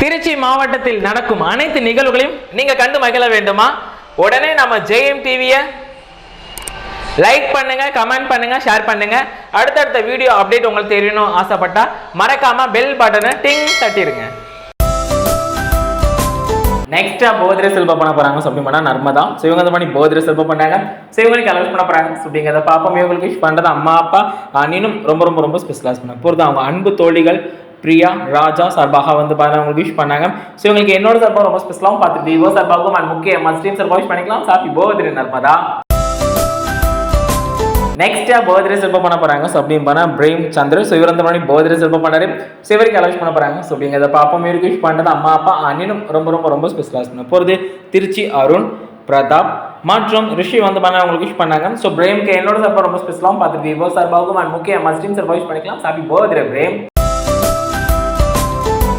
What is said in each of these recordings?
திருச்சி மாவட்டத்தில் நடக்கும் அனைத்து நிகழ்வுகளையும் நீங்க கண்டு மகிழ வேண்டுமா? உடனே நம்ம ஜெயம் டிவியை லைக் பண்ணுங்க கமெண்ட் பண்ணுங்க ஷேர் பண்ணுங்க. அடுத்தடுத்த வீடியோ அப்டேட் உங்களுக்கு தெரியணும் ஆசைப்பட்டா மறக்காம பெல் பட்டனை டிங் தட்டிடுங்க. நெக்ஸ்டா போதிரை செல்வம் பண்ண போறாங்க ஸோ பண்ணா நர்மதா. ஸோ இவங்க இந்த மாதிரி போதிரை செல்வம் பண்ணாங்க. ஸோ இவங்களுக்கு அலவுஸ் பண்ண போறாங்க. ஸோ அப்படிங்கிறத பாப்போம் இவங்களுக்கு விஷ் பண்றது அம்மா அப்பா நீனும் ரொம்ப ரொம்ப ரொம்ப ஸ்பெஷலாக பண்ண போகிறது அவங்க அன்பு தோழிகள் பிரியா ராஜா சார்பாக வந்து பாருங்க உங்களுக்கு விஷ் பண்ணாங்க. ஸோ இவங்களுக்கு என்னோட சார்பாக ரொம்ப ஸ்பெஷலாகவும் பார்த்து விவோ சார்பாகவும் அண்ட் முக்கிய மஸ்டீம் சார்பாக விஷ் பண்ணிக்கலாம். சாப்பி போதிரை நர்மதா நெக்ஸ்ட் பர்த்டே செல்ப பண்ண போகிறாங்க ஸோ அப்படின்னு பண்ணால் பிரேம் சந்திர ஸோ இவர் அந்த மாதிரி பர்த்டே செல்ப பண்ணாரு. ஸோ இவருக்கு பண்ண போகிறாங்க ஸோ அப்படிங்கிறத பாப்பா இவருக்கு விஷ் பண்ணுறது அம்மா அப்பா அண்ணனும் ரொம்ப ரொம்ப ரொம்ப ஸ்பெஷலாக பண்ண போகிறது திருச்சி அருண் பிரதாப் மற்றும் ரிஷி வந்து பண்ண அவங்களுக்கு விஷ் பண்ணாங்க. ஸோ பிரேம்க்கு என்னோட சார்பாக ரொம்ப ஸ்பெஷலாகவும் பார்த்து விவோ சார்பாகவும் அண்ட் முக்கிய மஸ்டீம் சார்பாக விஷ் பண்ணிக்கலாம். Happy birthday Prem.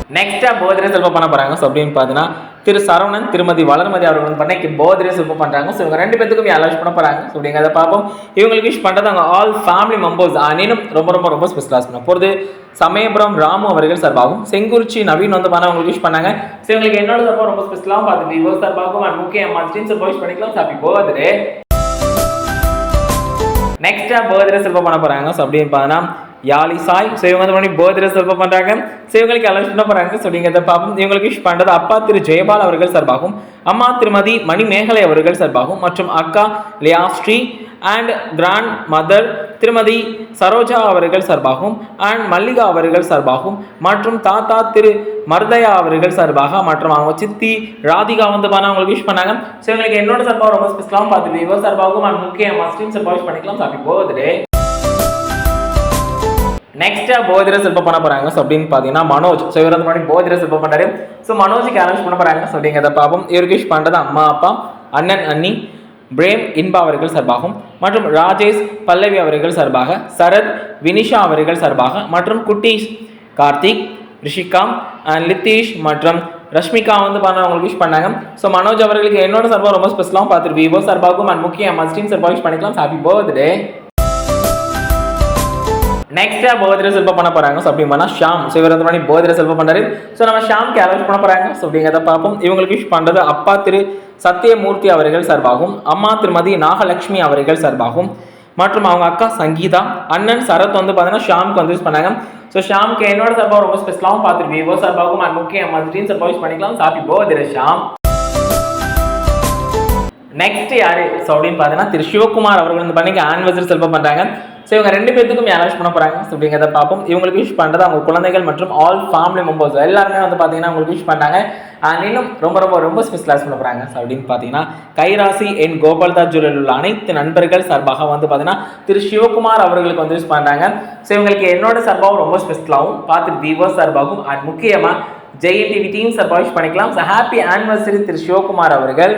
நெக்ஸ்ட்டாக போதிரை செல்வம் பண்ண போகிறாங்க ஸோ அப்படின்னு பார்த்தீங்கன்னா திரு சரவணன் திருமதி வளர்மதி அவர்களும் வந்து பண்ண போதிரை செல்வம் பண்ணுறாங்க ஸோ இவங்க ரெண்டு பேத்துக்கும் அலோஸ் பண்ண போகிறாங்க ஸோ அப்படிங்கிறத பார்ப்போம். இவங்களுக்கு விஷ் பண்ணுறது அவங்க ஆல் ஃபேமிலி மெம்பர்ஸ் அனினும் ரொம்ப ரொம்ப ரொம்ப ஸ்பெஷலாக பண்ண போகிறது சமயபுரம் ராமு அவர்கள் சார்பாகவும் செங்குறிச்சி நவீன் வந்து பண்ண அவங்களுக்கு விஷ் பண்ணாங்க. ஸோ இவங்களுக்கு என்னோட சார்பாக ரொம்ப ஸ்பெஷலாகவும் பார்த்து விவோ சார்பாகவும் அண்ட் முக்கியம் மஸ்டின் சார்பாக விஷ் பண்ணிக்கலாம். சாப்பி பர்த்டே நெக்ஸ்ட்டாக பர்த்டே செல்வம் பண்ண போகிறாங்க ஸோ அப்படின்னு பார்த்தீங்கன்னா யாலி சாய் ஸோ இவங்க வந்து பண்ணி பர்த்டே செல்வம் பண்ணுறாங்க ஸோ இவங்களுக்கு அலோஸ் என்ன பண்ணுறாங்க ஸோ அப்படிங்கிறத பார்ப்போம் இவங்களுக்கு விஷ் பண்ணுறது அப்பா திரு ஜெயபால் அவர்கள் சார்பாகவும் அம்மா திருமதி மணி மேகலை அவர்கள் சார்பாகவும் மற்றும் அக்கா Liya Sri and grand mother திருமதி சரோஜா அவர்கள் சார்பாகவும் அண்ட் மல்லிகா அவர்கள் சார்பாகவும் மற்றும் தாத்தா திரு மருதயா அவர்கள் சார்பாக மற்றும் அவங்க சித்தி ராதிகா வந்து பண்ண அவங்களுக்கு விஷ் பண்ணாங்க. ஸோ இவங்களுக்கு என்னோட சார்பாக ரொம்ப ஸ்பெஷலாகவும் பார்த்து இவர் சார்பாகவும் அண்ட் முக்கிய மஸ்டின் சார்பாக விஷ் பண்ணிக்கலாம். ஹாப்பி பர்த்டே நெக்ஸ்ட்டாக போதிர சிற்பம் பண்ண போகிறாங்க ஸோ அப்படின்னு பார்த்தீங்கன்னா மனோஜ். ஸோ இவர் வந்து முன்னாடி போதிர சிற்பம் பண்ணுறாரு ஸோ மனோஜுக்கு அரேஞ்ச் பண்ண போகிறாங்க ஸோ அப்படிங்கிறத பார்ப்போம். யோகேஷ் பண்ணுறது அம்மா அப்பா அண்ணன் அண்ணி பிரேம் இன்பா அவர்கள் சார்பாகவும் மற்றும் ராஜேஷ் பல்லவி அவர்கள் சார்பாக சரத் வினிஷா அவர்கள் சார்பாக மற்றும் குட்டீஷ் கார்த்திக் ரிஷிகா அண்ட் லித்தீஷ் மற்றும் ரஷ்மிகா வந்து பண்ண அவங்களுக்கு விஷ் பண்ணாங்க. ஸோ மனோஜ் அவர்களுக்கு என்னோட சார்பாக ரொம்ப ஸ்பெஷலாகவும் பார்த்துட்டு விவோ சார்பாகவும் அண்ட் முக்கிய மஸ்டின் சார்பாக விஷ் பண்ணிக்கலாம். ஹாப்பி பர்த்டே நெக்ஸ்டா போதிர செல்வம் பண்ண போறாங்க. ஸோ அப்படி ஷாம் ஸோ இவர் வந்து பண்ணி போதிர செல்வம் பண்ணாரு ஸோ நம்ம ஷாம்க்கு அலோஸ் பண்ண போறாங்க. ஸோ அப்படிங்கிறத பார்ப்போம். இவங்களுக்கு விஷ் பண்ணுறது அப்பா திரு சத்யமூர்த்தி அவர்கள் சார்பாகும். அம்மா திருமதி நாகலட்சுமி அவர்கள் சார்பாகும். மற்றும் அவங்க அக்கா சங்கீதா அண்ணன் சரத் வந்து பார்த்தீங்கன்னா ஷாம்க்கு வந்து யூஸ் பண்ணாங்க. ஸோ ஷாம்க்கு என்னோட சார்பாக ரொம்ப ஸ்பெஷலாகவும் பார்த்துருப்பீங்க விவோ சார்பாகவும் அண்ட் முக்கிய மதுரையும் சார்பாக யூஸ் பண்ணிக்கலாம். சாப்பி போதிர ஷாம். நெக்ஸ்ட் யாரு? ஸோ அப்படின்னு பார்த்தீங்கன்னா திரு சிவகுமார் அவர்கள் வந்து பண்ணி ஆனிவர்சரி செல்வம் பண்ணுறாங்க ஸோ இவங்க ரெண்டு பேத்துக்கும் விஷ் பண்ண போகிறாங்க அப்படிங்கிறத பார்ப்போம். இவங்களுக்கு விஷ் பண்ணுறது அவங்க குழந்தைகள் மற்றும் ஆல் ஃபேமிலி மெம்பர்ஸ் எல்லாருமே வந்து பார்த்தீங்கன்னா உங்களுக்கு விஷ் பண்ணாங்க அண்ட் இன்னும் ரொம்ப ரொம்ப ரொம்ப ஸ்பெஷலாக பண்ண போகிறாங்க ஸோ அப்படின்னு பார்த்தீங்கன்னா கைராசி என் கோபால்தா ஜுவலில் உள்ள அனைத்து நண்பர்கள் சார்பாக வந்து பார்த்தீங்கன்னா திரு சிவகுமார் அவர்களுக்கு வந்து விஷ் பண்ணுறாங்க ஸோ இவங்களுக்கு என்னோட சார்பாகவும் ரொம்ப ஸ்பெஷலாகவும் பார்த்து தீவோ சார்பாகவும் அண்ட் முக்கியமாக ஜெயின் டிவி டீம் சார்பாக விஷ் பண்ணிக்கலாம். ஸோ ஹாப்பி ஆனிவர்சரி திரு சிவகுமார் அவர்கள்.